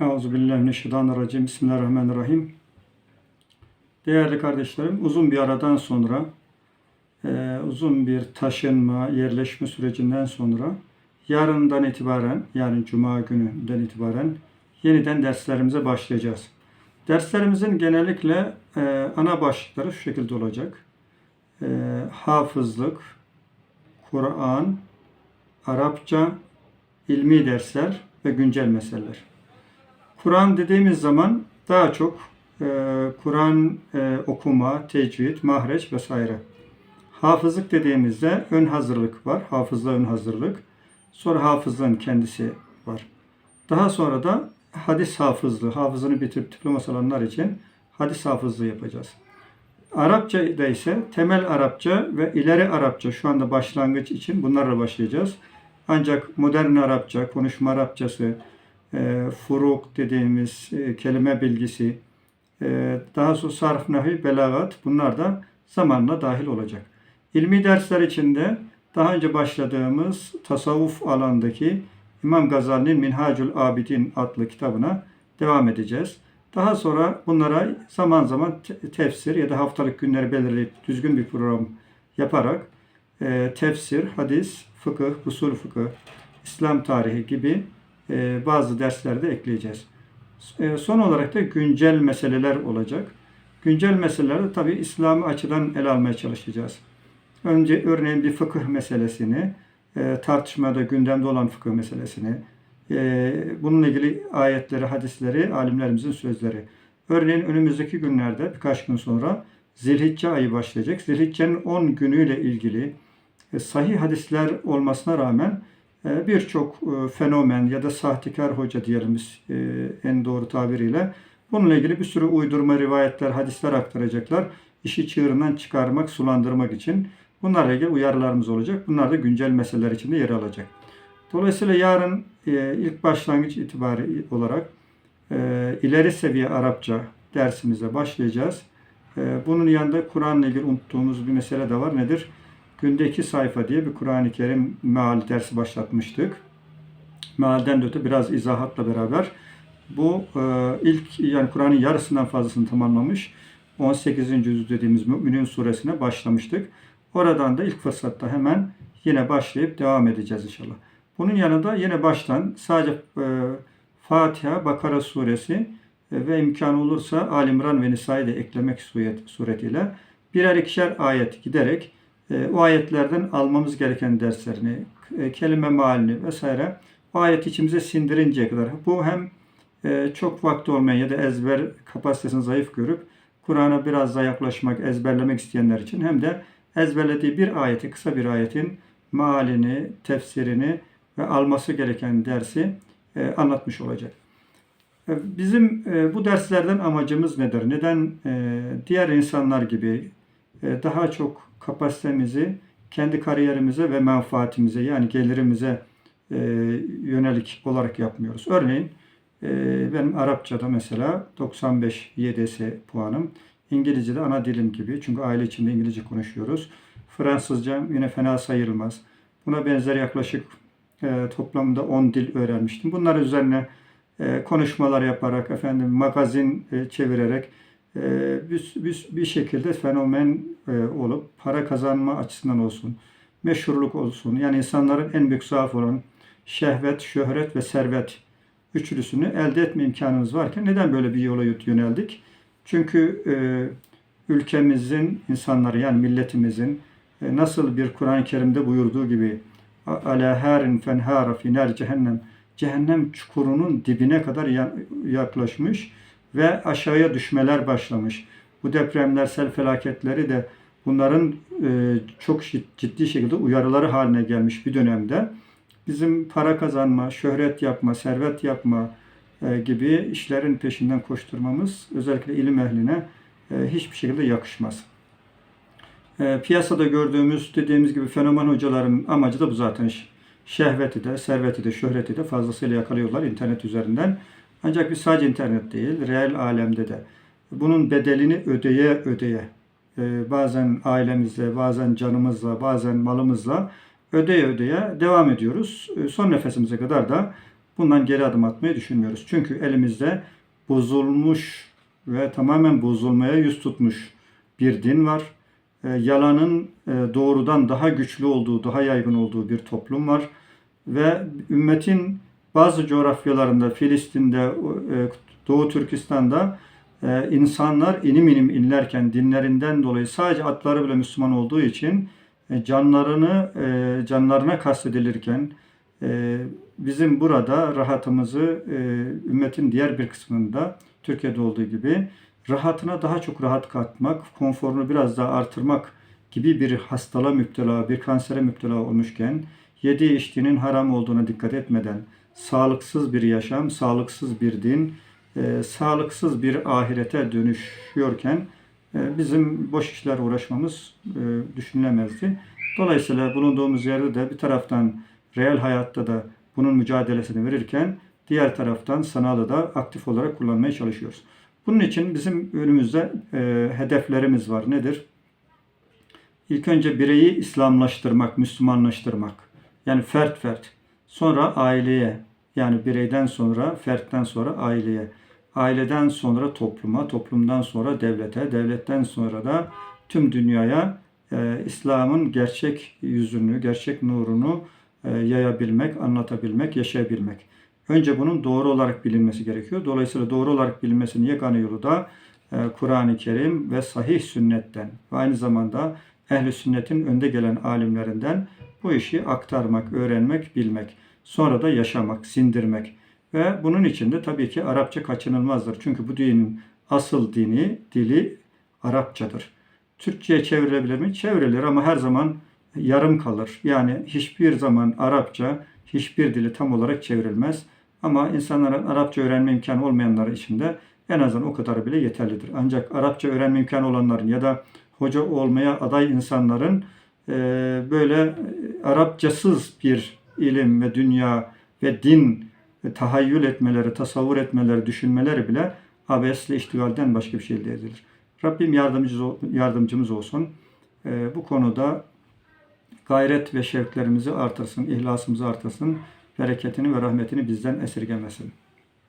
Euzubillahimineşşeytanirracim. Bismillahirrahmanirrahim. Değerli kardeşlerim, uzun bir aradan sonra, e, uzun bir taşınma, yerleşme sürecinden sonra, yarından itibaren, yani Cuma gününden itibaren yeniden derslerimize başlayacağız. Derslerimizin genellikle e, ana başlıkları şu şekilde olacak. E, hafızlık, Kur'an, Arapça, ilmi dersler ve güncel meseleler. Kur'an dediğimiz zaman daha çok e, Kur'an e, okuma, tecvid, mahreç vesaire. Hafızlık dediğimizde ön hazırlık var. Hafızlığa ön hazırlık. Sonra hafızlığın kendisi var. Daha sonra da hadis hafızlığı, hafızını bitirip diploması alanlar için hadis hafızlığı yapacağız. Arapça'da ise temel Arapça ve ileri Arapça şu anda başlangıç için bunlarla başlayacağız. Ancak modern Arapça, konuşma Arapçası, e, furuk dediğimiz e, kelime bilgisi, e, daha sonra sarf, nahi, belagat bunlar da zamanla dahil olacak. İlmi dersler içinde daha önce başladığımız tasavvuf alandaki İmam Gazali'nin Minhacül Abidin adlı kitabına devam edeceğiz. Daha sonra bunlara zaman zaman te- tefsir ya da haftalık günleri belirleyip düzgün bir program yaparak e, tefsir, hadis, fıkıh, usul fıkıh, İslam tarihi gibi bazı derslerde ekleyeceğiz. E, son olarak da güncel meseleler olacak. Güncel meseleleri tabi İslami açıdan ele almaya çalışacağız. Önce örneğin bir fıkıh meselesini, e, tartışmada gündemde olan fıkıh meselesini, e, bununla ilgili ayetleri, hadisleri, alimlerimizin sözleri. Örneğin önümüzdeki günlerde birkaç gün sonra Zilhicce ayı başlayacak. Zilhicce'nin 10 günüyle ilgili e, sahih hadisler olmasına rağmen e, birçok e, fenomen ya da sahtekar hoca diyelim e, en doğru tabiriyle bununla ilgili bir sürü uydurma rivayetler, hadisler aktaracaklar. İşi çığırından çıkarmak, sulandırmak için. Bunlarla ilgili uyarılarımız olacak. Bunlar da güncel meseleler içinde yer alacak. Dolayısıyla yarın e, ilk başlangıç itibari olarak ileri seviye Arapça dersimize başlayacağız. Bunun yanında Kur'an'la ilgili unuttuğumuz bir mesele de var. Nedir? Günde iki sayfa diye bir Kur'an-ı Kerim meal dersi başlatmıştık. Mealden de öte biraz izahatla beraber bu e, ilk yani Kur'an'ın yarısından fazlasını tamamlamış 18. yüz dediğimiz Mü'minin suresine başlamıştık. Oradan da ilk fırsatta hemen yine başlayıp devam edeceğiz inşallah. Bunun yanında yine baştan sadece e, Fatiha, Bakara suresi e, ve imkan olursa Alimran ve Nisa'yı da eklemek suret, suretiyle birer ikişer ayet giderek o ayetlerden almamız gereken derslerini, e, kelime mealini vesaire o ayet içimize sindirinceye kadar. Bu hem e, çok vakti olmayan ya da ezber kapasitesini zayıf görüp Kur'an'a biraz daha yaklaşmak, ezberlemek isteyenler için hem de ezberlediği bir ayeti, kısa bir ayetin mealini, tefsirini ve alması gereken dersi e, anlatmış olacak. E, Bizim e, bu derslerden amacımız nedir? Neden e, diğer insanlar gibi e, daha çok kapasitemizi kendi kariyerimize ve menfaatimize yani gelirimize e, yönelik olarak yapmıyoruz? Örneğin e, benim Arapçada mesela 95 YDS puanım. İngilizce'de ana dilim gibi çünkü aile içinde İngilizce konuşuyoruz. Fransızca yine fena sayılmaz. Buna benzer yaklaşık e, toplamda 10 dil öğrenmiştim. Bunlar üzerine e, konuşmalar yaparak, efendim magazin e, çevirerek e, bir, bir, bir şekilde fenomen e, olup para kazanma açısından olsun, meşhurluk olsun. Yani insanların en büyük zaafı olan şehvet, şöhret ve servet üçlüsünü elde etme imkanımız varken neden böyle bir yola yöneldik? Çünkü e, ülkemizin insanları yani milletimizin e, nasıl bir Kur'an-ı Kerim'de buyurduğu gibi ala herin fenhara finer cehennem cehennem çukurunun dibine kadar ya- yaklaşmış ve aşağıya düşmeler başlamış. Bu depremler, sel felaketleri de bunların e, çok ciddi şekilde uyarıları haline gelmiş bir dönemde. Bizim para kazanma, şöhret yapma, servet yapma e, gibi işlerin peşinden koşturmamız özellikle ilim ehline e, hiçbir şekilde yakışmaz. Piyasada gördüğümüz dediğimiz gibi fenomen hocaların amacı da bu zaten. Şehveti de, serveti de, şöhreti de fazlasıyla yakalıyorlar internet üzerinden. Ancak biz sadece internet değil, reel alemde de bunun bedelini ödeye ödeye e, bazen ailemizle, bazen canımızla, bazen malımızla ödeye ödeye devam ediyoruz. E, son nefesimize kadar da bundan geri adım atmayı düşünmüyoruz. Çünkü elimizde bozulmuş ve tamamen bozulmaya yüz tutmuş bir din var. E, yalanın doğrudan daha güçlü olduğu, daha yaygın olduğu bir toplum var. Ve ümmetin bazı coğrafyalarında, Filistin'de, e, Doğu Türkistan'da e, insanlar inim inim inlerken dinlerinden dolayı sadece atları bile Müslüman olduğu için e, canlarını canlarına kastedilirken bizim burada rahatımızı ümmetin diğer bir kısmında Türkiye'de olduğu gibi rahatına daha çok rahat katmak, konforunu biraz daha artırmak gibi bir hastalığa müptela, bir kansere müptela olmuşken yediği içtiğinin haram olduğuna dikkat etmeden sağlıksız bir yaşam, sağlıksız bir din, e, sağlıksız bir ahirete dönüşüyorken e, bizim boş işlerle uğraşmamız e, düşünülemezdi. Dolayısıyla bulunduğumuz yerde de bir taraftan reel hayatta da bunun mücadelesini verirken diğer taraftan sanatı da aktif olarak kullanmaya çalışıyoruz. Bunun için bizim önümüzde e, hedeflerimiz var. Nedir? İlk önce bireyi İslamlaştırmak, Müslümanlaştırmak. Yani fert fert. Sonra aileye, yani bireyden sonra, fertten sonra aileye. Aileden sonra topluma, toplumdan sonra devlete, devletten sonra da tüm dünyaya e, İslam'ın gerçek yüzünü, gerçek nurunu e, yayabilmek, anlatabilmek, yaşayabilmek. Önce bunun doğru olarak bilinmesi gerekiyor. Dolayısıyla doğru olarak bilinmesinin yegane yolu da e, Kur'an-ı Kerim ve sahih sünnetten ve aynı zamanda ehli sünnetin önde gelen alimlerinden bu işi aktarmak, öğrenmek, bilmek. Sonra da yaşamak, sindirmek. Ve bunun için de tabii ki Arapça kaçınılmazdır. Çünkü bu dinin asıl dini, dili Arapçadır. Türkçe'ye çevrilebilir mi? Çevrilir ama her zaman yarım kalır. Yani hiçbir zaman Arapça hiçbir dili tam olarak çevrilmez. Ama insanların Arapça öğrenme imkanı olmayanlar için de en azından o kadar bile yeterlidir. Ancak Arapça öğrenme imkanı olanların ya da hoca olmaya aday insanların böyle Arapçasız bir ilim ve dünya ve din ve tahayyül etmeleri, tasavvur etmeleri, düşünmeleri bile abesle iştigalden başka bir şey elde edilir. Rabbim yardımcımız, yardımcımız olsun. E, bu konuda gayret ve şevklerimizi artırsın, ihlasımızı artırsın, bereketini ve rahmetini bizden esirgemesin.